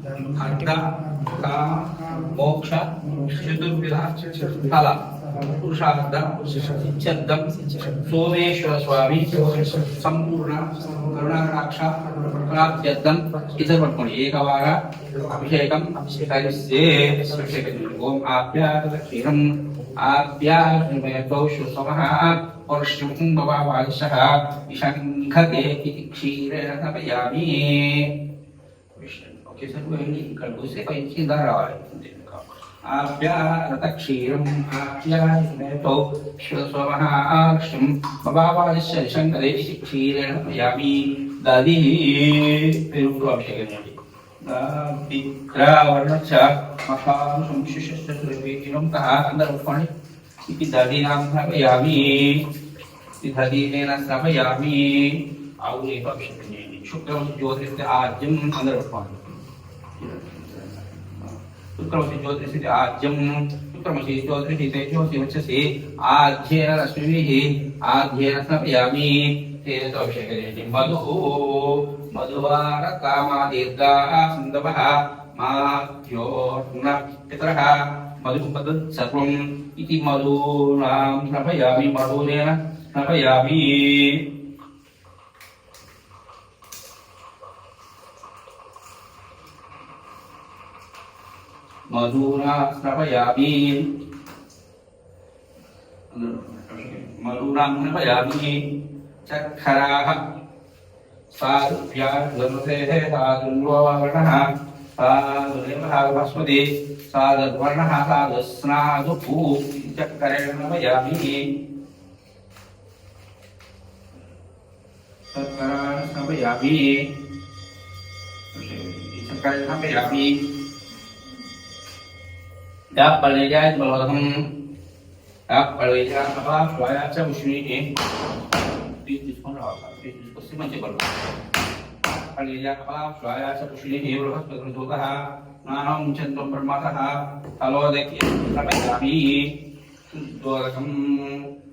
अर्थ काम मोक्ष चतुर्विधा फल, पुरुषार्थ सिद्धम सोमेश्वर स्वामी संपूर्ण करुणाक्ष प्राप्त्यर्थम इतर्पण एकवार अभिषेकम अभिषेकस्य ओम आप्यात क्षीरम आप्यात्मयतोषुसमः परश्रुं क्षीरेण तपयामि विष्णु వచ్చేసరికి వెళ్ళి ఇక్కడికి వస్తే పై సీదా రావాలి అంతే ఆప్యారతక్షీరం ఆప్యాయతో శివస్వమహాక్షం బాబాలస్య శంకరేసి క్షీరేణ యామి దది పెరుగు అభిషేకం చేయండి విక్రావర్ణచ మహాం సంశిష్య ద్రవీణం కహ అందరూపణి శుక్రం జ్యోతిస్తే ఆద్యం అందరూపాణి శుక్రమసి జ్యోతిషి ఆద్యం శుక్రమసి జ్యోతిషి తేజోసి వచ్చసి ఆధ్యేన రశ్మిభిః ఆధ్యేన సమయామి తేజోభిషేకం మధు మధువార కామాదీర్ఘా సందవః మాత్యోర్ణ పితరః మధుపద సర్వం ఇది మధూనాం నభయామి మధూనేన నభయామి मधुना स्नपयामि मधुनां स्नपयामि चक्षराः साधुभ्यार्धनुतेः साधुर्वर्णः साधुदेवः भस्मति साधुर्वर्णः साधुस्नादुः चक्करेण स्नपयामि चक्करान् स्नपयामि चक्करेण स्नपयामि Đáp bà lê gia bà lô thăm Đáp bà lê gia bà bà bà chỉ bảo Bà lê gia bà bà bà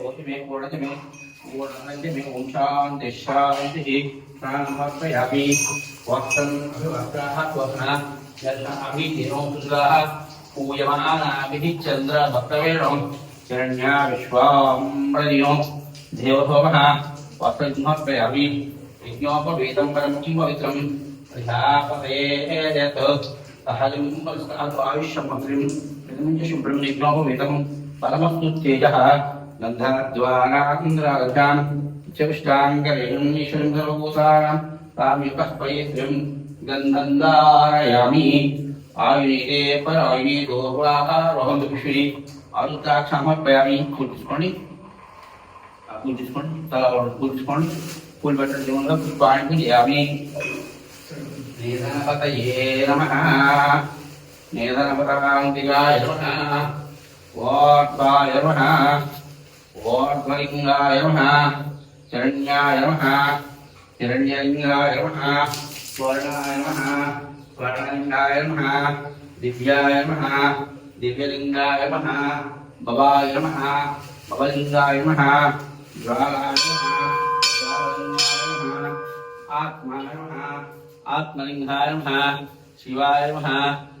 कोसुकोडा शांति शांति प्राणमर्पयामि वक्त्रम् अभिवक्त्राः त्वग्नः यशाभिधिनो सुधाः पूयमानाभिः चन्द्रभक्तवेणो शरण्या विश्वाम्बरिणो देवभवः वस्त्रमर्पयामि यज्ञोपवेदं परं किं पवित्रं प्रजापते यत् सहजं आयुष्यमग्रिं शुभ्रम् निर्मोहमिदम् परमस्तु तेजः गन्धद्वारान्द्रागताम् चविष्टाङ्गरेणीशृङ्गरभूषाणाम् ताम्युपः पयेत्रिम् गन्धन्दारयामि आयुरीरे परायुरी दोर्वाहारोहन्तु पुष्पिणी अरुताक्षमर्पयामि पूजिस्कोण्डि पूजिस्कोण्डि पूजिस्कोण्डि पुष्पाणि पूजयामि नमः నేదనపరాంతిగాయ నమ తల నమ తీసుకోండి పూలు శరణ్యాయ నమ శరణ్యలింగాయ నమ స్వర్ణాయ నమ స్వర్ణలింగాయ నమ దివ్యాయ నమ దివ్యలింగాయ నమ భవాయ నమ భవలింగాయ నమ జ్వాలాయ జ్వాలలింగాయ ఆత్మాయ ఆత్మలింగాయ నమ శివాయ నమ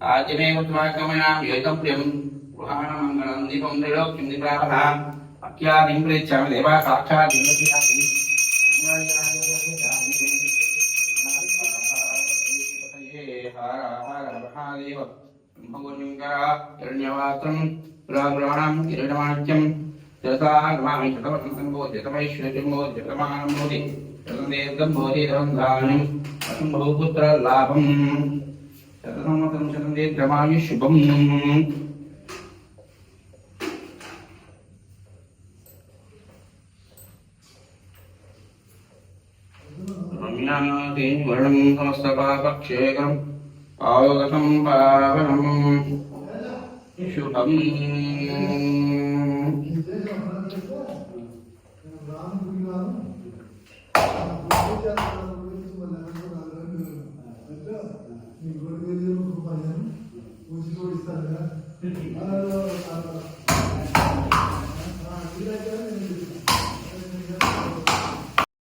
నమః సాక్షాత్ దీపదర్శయామి ఆద్యమేవ త్వాగమయామి ఏకం ప్రియం గృహాణమంగళం దీపం త్రైలోక్యం దీపావహ అఖ్యాదిం ప్రేచ్ఛామి దేవా సాక్షాత్ లింగస్యామి హిరణ్యవాత్రం పురాపురాణం కిరీటమాణిక్యం జతా నమామి శతవర్ణం సంబోధ్యతమైశ్వర్యం బోధ్యతమానం బోధి శతదేర్ఘం బోధి ధాన్యం అసంభవపుత్ర లాభం तदनुमतंशुभम रम्यादिवरणं समस्तपापक्षेकं पावगतं पावनम् शुभम् Thank you. మీకు రెండు వేల రూపాయలు ఉచితం ఇస్తారు కదా. Hmm.